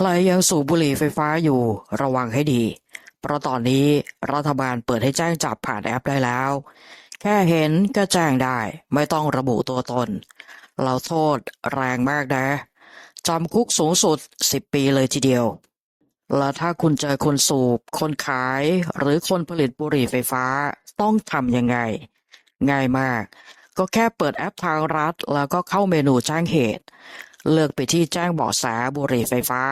ใครยังสูบบุหรี่ไฟฟ้าอยู่ระวังให้ดี เพราะตอนนี้รัฐบาลเปิดให้แจ้งจับผ่านแอปได้แล้ว แค่เห็นก็แจ้งได้ ไม่ต้องระบุตัวตน เราโทษแรงมากนะจำคุกสูงสุด 10 ปีเลยทีเดียว แล้วถ้าคุณเจอคนสูบ คนขาย หรือคนผลิตบุหรี่ไฟฟ้าต้องทำยังไง ง่ายมาก ก็แค่เปิดแอปทางรัฐ แล้วก็เข้าเมนูแจ้งเหตุ เลือกไปที่แจ้งเบาะแสบุหรี่ไฟฟ้า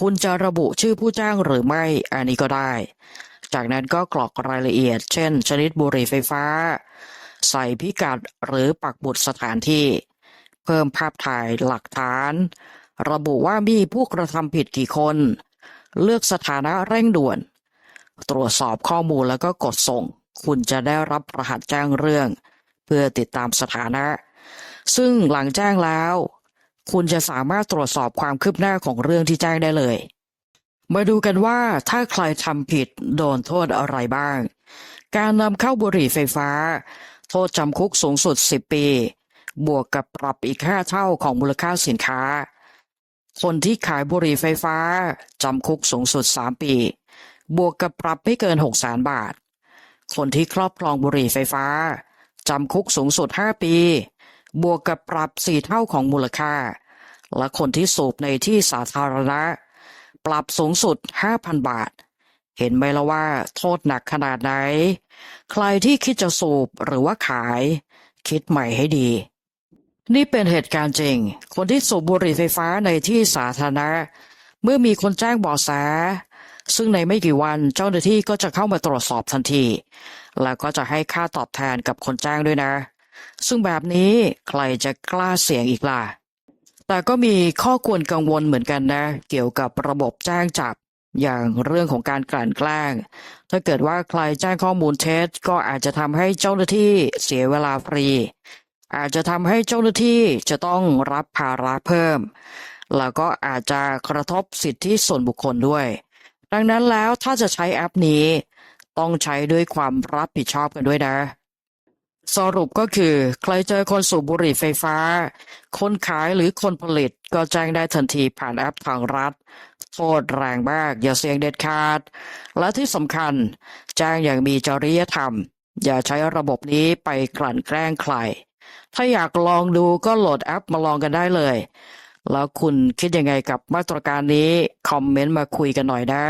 คุณจะระบุชื่อผู้แจ้งหรือไม่ อันนี้ก็ได้ จากนั้นก็กรอกรายละเอียด เช่น ชนิดบุหรี่ไฟฟ้า ใส่พิกัดหรือปักบุดสถานที่ เพิ่มภาพถ่ายหลักฐาน ระบุว่ามีผู้กระทำผิดกี่คน เลือกสถานะเร่งด่วน ตรวจสอบข้อมูลแล้วก็กดส่ง คุณจะได้รับรหัสแจ้งเรื่อง เพื่อติดตามสถานะ ซึ่งหลังแจ้งแล้ว คุณจะสามารถตรวจสอบความคืบหน้าของเรื่องที่แจ้งได้เลย มาดูกันว่าถ้าใครทำผิดโดนโทษอะไรบ้าง การนำเข้าบุหรี่ไฟฟ้า โทษจำคุกสูงสุด 10 ปี บวกกับปรับอีก 5 เท่าของมูลค่าสินค้า คนที่ขายบุหรี่ไฟฟ้า จำคุกสูงสุด 3 ปี บวกกับปรับไม่เกิน6 0 0 0 0 0บาท คนที่ครอบครองบุหรี่ไฟฟ้า จำคุกสูงสุด 5 ปี บวกกับปรับ4เท่าของมูลค่า และคนที่สูบในที่สาธารณะ ปรับสูงสุด 5,000 บาท เห็นไหมละว่า โทษหนักขนาดไหน ใครที่คิดจะสูบหรือว่าขาย คิดใหม่ให้ดี นี่เป็นเหตุการณ์จริง คนที่สูบบุหรี่ไฟฟ้าในที่สาธารณะ เมื่อมีคนแจ้งเบาะแสซึ่งในไม่กี่วันเจ้าหน้าที่ก็จะเข้ามาตรวจสอบทันที แล้วก็จะให้ค่าตอบแทนกับคนแจ้งด้วยนะ ซึ่งแบบนี้ใครจะกล้าเสี่ยงอีกล่ะ แต่ก็มีข้อควรกังวลเหมือนกันนะ เกี่ยวกับระบบแจ้งจับอย่างเรื่องของการกลั่นแกล้ง ถ้าเกิดว่าใครแจ้งข้อมูลเท็จก็อาจจะทำให้เจ้าหน้าที่เสียเวลาฟรี อาจจะทำให้เจ้าหน้าที่จะต้องรับภาระเพิ่ม แล้วก็อาจจะกระทบสิทธิส่วนบุคคลด้วย ดังนั้นแล้วถ้าจะใช้แอปนี้ ต้องใช้ด้วยความรับผิดชอบกันด้วยนะ สรุปก็คือ ใครเจอคนสูบบุหรี่ไฟฟ้า คนขายหรือคนผลิตก็แจ้งได้ทันทีผ่านแอปทางรัฐ โทษแรงมาก อย่าเสี่ยงเด็ดขาด และที่สำคัญ แจ้งอย่างมีจริยธรรม อย่าใช้ระบบนี้ไปกลั่นแกล้งใคร ถ้าอยากลองดูก็โหลดแอปมาลองกันได้เลย แล้วคุณคิดยังไงกับมาตรการนี้ คอมเมนต์มาคุยกันหน่อยนะ